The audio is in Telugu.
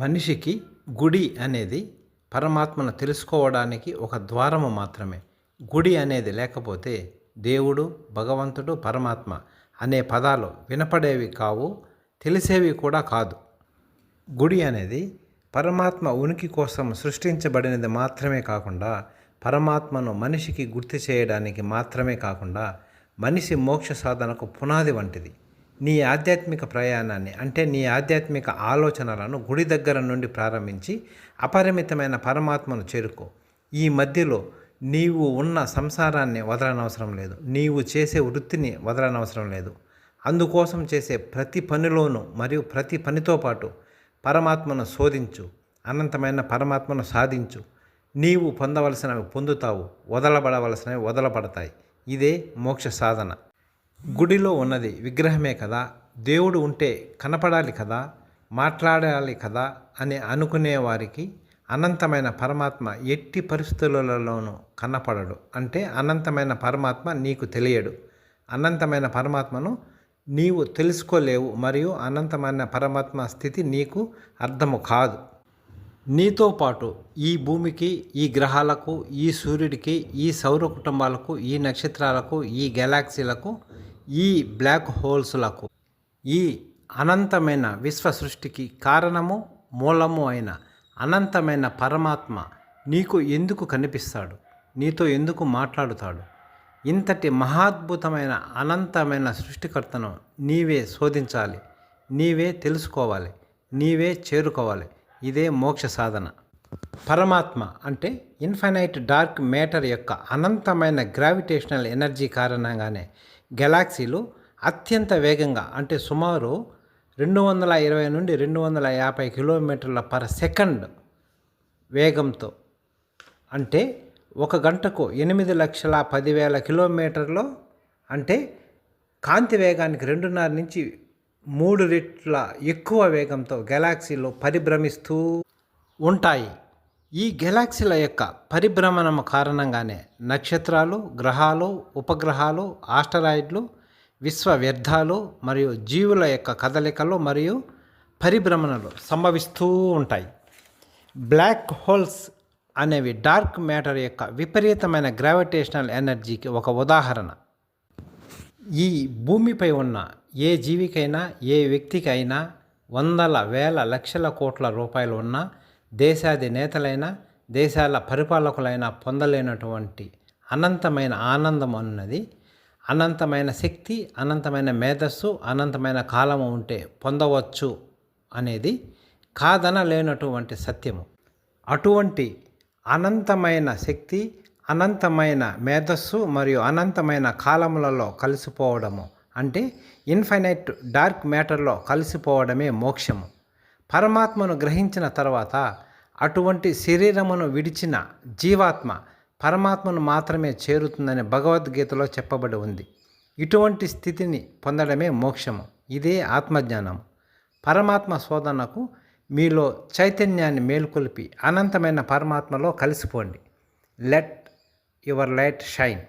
మనిషికి గుడి అనేది పరమాత్మను తెలుసుకోవడానికి ఒక ద్వారము మాత్రమే. గుడి అనేది లేకపోతే దేవుడు భగవంతుడు పరమాత్మ అనే పదాలు వినపడేవి కావు తెలిసేవి కూడా కాదు. గుడి అనేది పరమాత్మ ఉనికి కోసం సృష్టించబడినది మాత్రమే కాకుండా పరమాత్మను మనిషికి గుర్తు చేయడానికి మాత్రమే కాకుండా మనిషి మోక్ష సాధనకు పునాది వంటిది. నీ ఆధ్యాత్మిక ప్రయాణాన్ని అంటే నీ ఆధ్యాత్మిక ఆలోచనలను గుడి దగ్గర నుండి ప్రారంభించి అపరిమితమైన పరమాత్మను చేరుకో. ఈ మధ్యలో నీవు ఉన్న సంసారాన్ని వదలనవసరం లేదు. నీవు చేసే వృత్తిని వదలనవసరం లేదు. అందుకోసం చేసే ప్రతి పనిలోనూ మరియు ప్రతి పనితో పాటు పరమాత్మను శోధించు. అనంతమైన పరమాత్మను సాధించు. నీవు పొందవలసినవి పొందుతావు. వదలబడవలసినవి వదలబడతాయి. ఇదే మోక్ష సాధన. గుడిలో ఉన్నది విగ్రహమే కదా దేవుడు ఉంటే కనపడాలి కదా మాట్లాడాలి కదా అని అనుకునే వారికి అనంతమైన పరమాత్మ ఎట్టి పరిస్థితులలోనూ కనపడడు. అంటే అనంతమైన పరమాత్మ నీకు తెలియడు. అనంతమైన పరమాత్మను నీవు తెలుసుకోలేవు మరియు అనంతమైన పరమాత్మ స్థితి నీకు అర్థము కాదు. నీతో పాటు ఈ భూమికి ఈ గ్రహాలకు ఈ సూర్యుడికి ఈ సౌర కుటుంబాలకు ఈ నక్షత్రాలకు ఈ గెలాక్సీలకు ఈ బ్లాక్ హోల్స్లకు ఈ అనంతమైన విశ్వ సృష్టికి కారణము మూలము అయిన అనంతమైన పరమాత్మ నీకు ఎందుకు కనిపిస్తాడు? నీతో ఎందుకు మాట్లాడుతాడు? ఇంతటి మహాద్భుతమైన అనంతమైన సృష్టికర్తను నీవే శోధించాలి నీవే తెలుసుకోవాలి నీవే చేరుకోవాలి. ఇదే మోక్ష సాధన. పరమాత్మ అంటే ఇన్ఫైనైట్ డార్క్ మ్యాటర్ యొక్క అనంతమైన గ్రావిటేషనల్ ఎనర్జీ కారణంగానే గెలాక్సీలు అత్యంత వేగంగా అంటే సుమారు రెండు వందల ఇరవై నుండి రెండు వందల యాభై కిలోమీటర్ల పర్ సెకండ్ వేగంతో అంటే ఒక గంటకు ఎనిమిది లక్షల పదివేల కిలోమీటర్లు అంటే కాంతి వేగానికి రెండున్నర నుంచి మూడు రెట్ల ఎక్కువ వేగంతో గెలాక్సీలు పరిభ్రమిస్తూ ఉంటాయి. ఈ గెలాక్సీల యొక్క పరిభ్రమణం కారణంగానే నక్షత్రాలు గ్రహాలు ఉపగ్రహాలు ఆస్టరాయిడ్లు విశ్వ వ్యర్థాలు మరియు జీవుల యొక్క కదలికలు మరియు పరిభ్రమణలు సంభవిస్తూ ఉంటాయి. బ్లాక్ హోల్స్ అనేవి డార్క్ మ్యాటర్ యొక్క విపరీతమైన గ్రావిటేషనల్ ఎనర్జీకి ఒక ఉదాహరణ. ఈ భూమిపై ఉన్న ఏ జీవికైనా ఏ వ్యక్తికైనా వందల వేల లక్షల కోట్ల రూపాయలు ఉన్న దేశాది నేతలైన దేశాల పరిపాలకులైనా పొందలేనటువంటి అనంతమైన ఆనందం అన్నది అనంతమైన శక్తి అనంతమైన మేధస్సు అనంతమైన కాలము ఉంటే పొందవచ్చు అనేది కాదనలేనటువంటి సత్యము. అటువంటి అనంతమైన శక్తి అనంతమైన మేధస్సు మరియు అనంతమైన కాలములలో కలిసిపోవడము అంటే ఇన్ఫైనైట్ డార్క్ మ్యాటర్లో కలిసిపోవడమే మోక్షము. పరమాత్మను గ్రహించిన తర్వాత అటువంటి శరీరమును విడిచిన జీవాత్మ పరమాత్మను మాత్రమే చేరుతుందని భగవద్గీతలో చెప్పబడి ఉంది. ఇటువంటి స్థితిని పొందడమే మోక్షము. ఇదే ఆత్మజ్ఞానం పరమాత్మ శోధనకు మీలో చైతన్యాన్ని మేల్కొల్పి అనంతమైన పరమాత్మలో కలిసిపోండి. Let your light shine